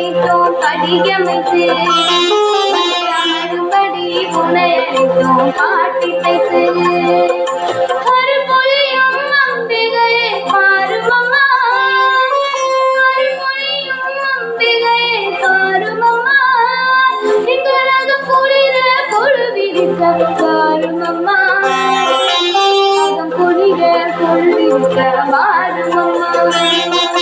ஒரு வைத்தோம் படியமைத்து விளையாடும்படி முனையடித்தோம் பாட்டி தைத்து அம்பிகையே பாருமம்மா அருள்மொழியும்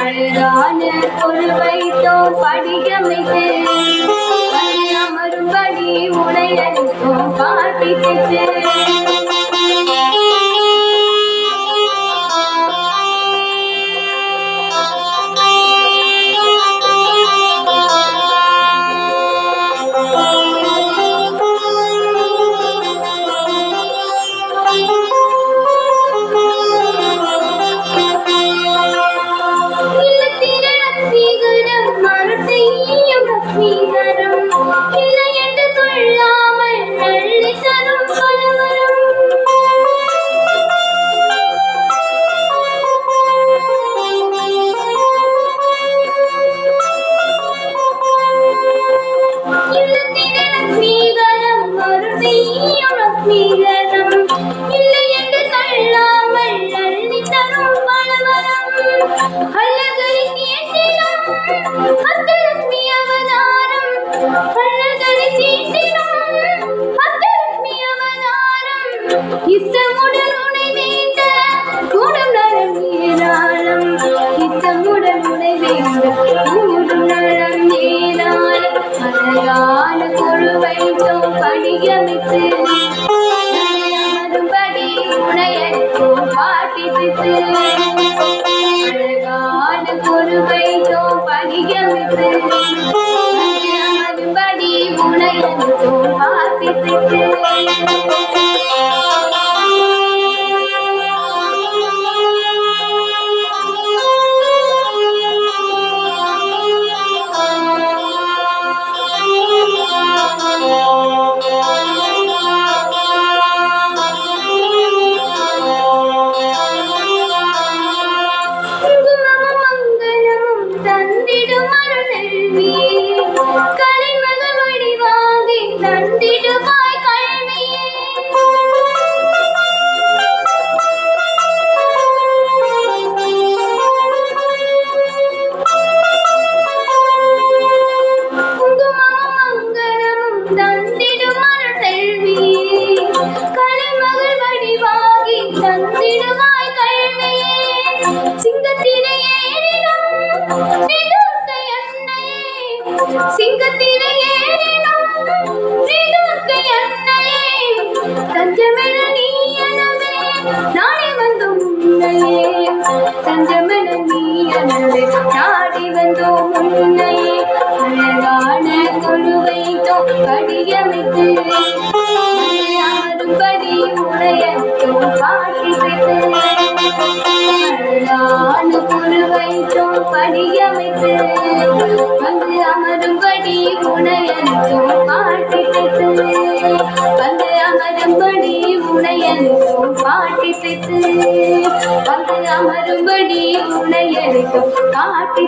அழகான கொழு வைத்தோம் படியமைத்து அமரும்படி உடையளித்தோம் பாட்டி இஷ்டமுடன் உனை வேண்ட கூடும் நலம் ஏராளம் இஷ்டமுடன் உனை வேண்ட கூடும் நலம் ஏராளம் உனையடித்தோம் அழகான உனையடித்தோம் பாட்டி சிங்கத்தினை ஏறினும் ஸ்ரீதுர்க்கை என்னையே தஞ்சமென நீ எனவே நாடி வந்தோம் உன்னையே. தஞ்சமென நீ எனவே நாடி வந்தோம் உன்னையே. அழகான கொழுவைத்தோம் படியமைத்து யாரும்படி உடையத்தோம் பாட்டி வைத்து அழகான குருவைத்தோம் படியமைத்து வந்து அமரும்படி உடையத்தோம் பாட்டி வந்து அமரும்படி உடையத்தோம் பாட்டி வந்து அமரும்படி உனையனுக்கும் பாட்டி